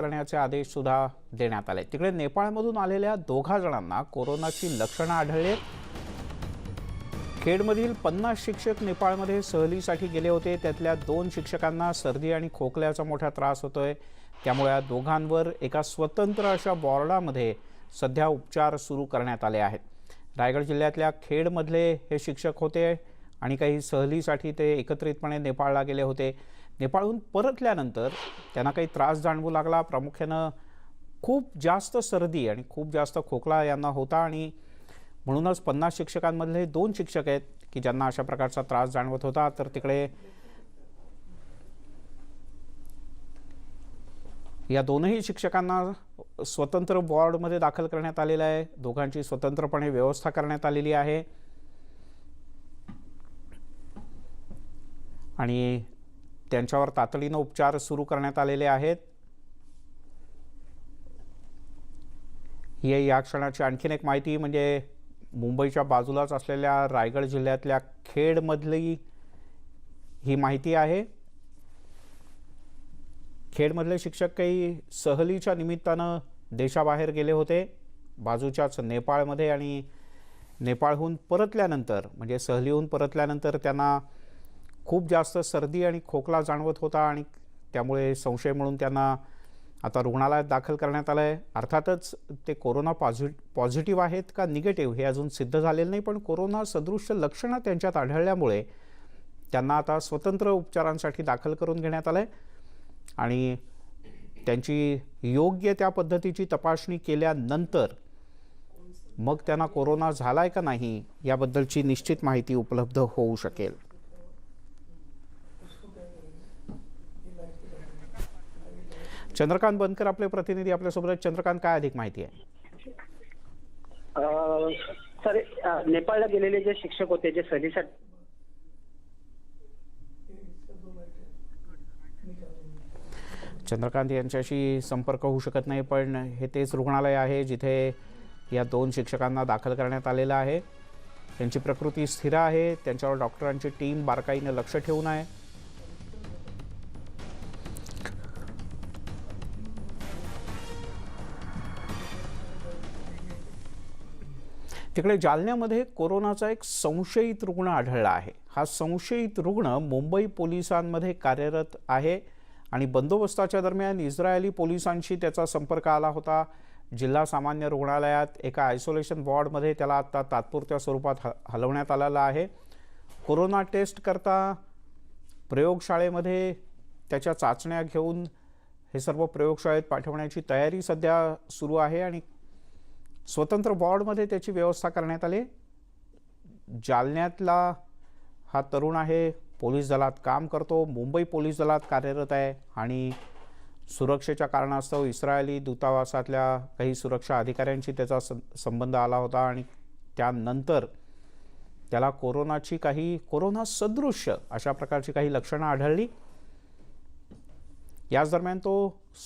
करण्याचे आदेश सुद्धा देण्यात आले. तिकडे नेपाळमधून आलेल्या दोघा जणांना कोरोनाची लक्षणं आढळले खेडमधील पन्नास शिक्षक नेपाळमध्ये सहलीसाठी गेले होते. त्यातल्या दोन शिक्षकांना सर्दी आणि खोकल्याचा मोठा त्रास होतोय. त्यामुळे या दोघांवर एका स्वतंत्र अशा वॉर्डामध्ये सध्या उपचार सुरू करण्यात आले आहेत. रायगड जिल्ह्यातल्या खेडमधले हे शिक्षक होते आणि काही सहलीसाठी ते एकत्रितपणे नेपाळला गेले होते. नेपाळहून परतल्यानंतर त्यांना काही त्रास जाणवू लागला. प्रामुख्यानं खूप जास्त सर्दी आणि खूप जास्त खोकला यांना होता आणि म्हणूनच पन्नास शिक्षकांमधले दोन शिक्षक आहेत की ज्यांना अशा प्रकारचा त्रास जाणवत होता. तर तिकडे या दोनही शिक्षकांना स्वतंत्र वॉर्डमध्ये दाखल करण्यात आलेलं आहे. दोघांची स्वतंत्रपणे व्यवस्था करण्यात आलेली आहे. आणि त्यांच्यावर तातडीनं उपचार सुरू करण्यात आलेले आहेत. ही या क्षणाची आणखीन एक माहिती म्हणजे मुंबईच्या बाजूलाच असलेल्या रायगड जिल्ह्यातल्या खेडमधली ही माहिती आहे. खेडमधले शिक्षक काही सहलीच्या निमित्तानं देशाबाहेर गेले होते. बाजूच्याच नेपाळमध्ये आणि नेपाळहून परतल्यानंतर म्हणजे सहलीहून परतल्यानंतर त्यांना खूप जास्त सर्दी आणि खोकला जाणवत होता आणि त्यामुळे संशय म्हणून त्यांना आता रुग्णालयात दाखल करण्यात आलं आहे अर्थातच ते कोरोना पॉझि पॉझिटिव्ह आहेत का निगेटिव्ह हे अजून सिद्ध झालेलं नाही पण कोरोना सदृश्य लक्षणं त्यांच्यात आढळल्यामुळे त्यांना आता स्वतंत्र उपचारांसाठी दाखल करून घेण्यात आलं आहे आणि त्यांची योग्य त्या पद्धतीची तपासणी केल्यानंतर मग त्यांना कोरोना झाला आहे का नाही याबद्दलची निश्चित माहिती उपलब्ध होऊ शकेल. चंद्रकांत बनकर आपले प्रतिनिधी आपल्यासोबत. चंद्रकांत काय अधिक माहिती आहे सर नेपाळला गेलेले जे शिक्षक होते जे सहलीसाठी चंद्रकांत यांच्याशी संपर्क होऊ शकत नाही पण हे तेच रुग्णालय आहे जिथे या दोन शिक्षकांना दाखल करण्यात आलेलं आहे त्यांची प्रकृती स्थिर आहे त्यांच्यावर डॉक्टरांची टीम बारकाईनं लक्ष ठेवून आहे तिकडे जालन्यामध्ये कोरोनाचा एक संशयित रुग्ण आढळला आहे. हा संशयित रुग्ण मुंबई पोलिसांमध्ये कार्यरत आहे आणि बंदोबस्ताच्या दरम्यान इस्रायली पोलिसांशी त्याचा संपर्क आला होता. जिल्हा सामान्य रुग्णालयात एका आयसोलेशन वॉर्डमध्ये त्याला आता तात्पुरत्या स्वरूपात ह हलवण्यात आलेला आहे. कोरोना टेस्ट करता प्रयोगशाळेमध्ये त्याच्या चाचण्या घेऊन हे सर्व प्रयोगशाळेत पाठवण्याची तयारी सध्या सुरू आहे आणि स्वतंत्र वॉर्डमध्ये त्याची व्यवस्था करण्यात आली. जालन्यातला हा तरुण आहे पोलीस दलात काम करतो मुंबई पोलीस दलात कार्यरत आहे आणि सुरक्षेच्या कारणास्तव इस्रायली दूतावासातल्या काही सुरक्षा अधिकाऱ्यांशी त्याचा सं संबंध आला होता आणि त्यानंतर त्याला कोरोनाची काही कोरोना सदृश्य अशा प्रकारची काही लक्षणं आढळली. याच दरम्यान तो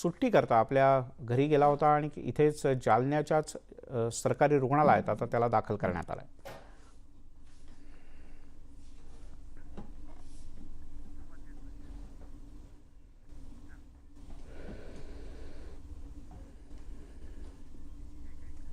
सुट्टी करता आपल्या घरी गेला होता आणि इथेच जालन्याच्याच सरकारी रुग्णालयात आता त्याला दाखल करण्यात आलं आहे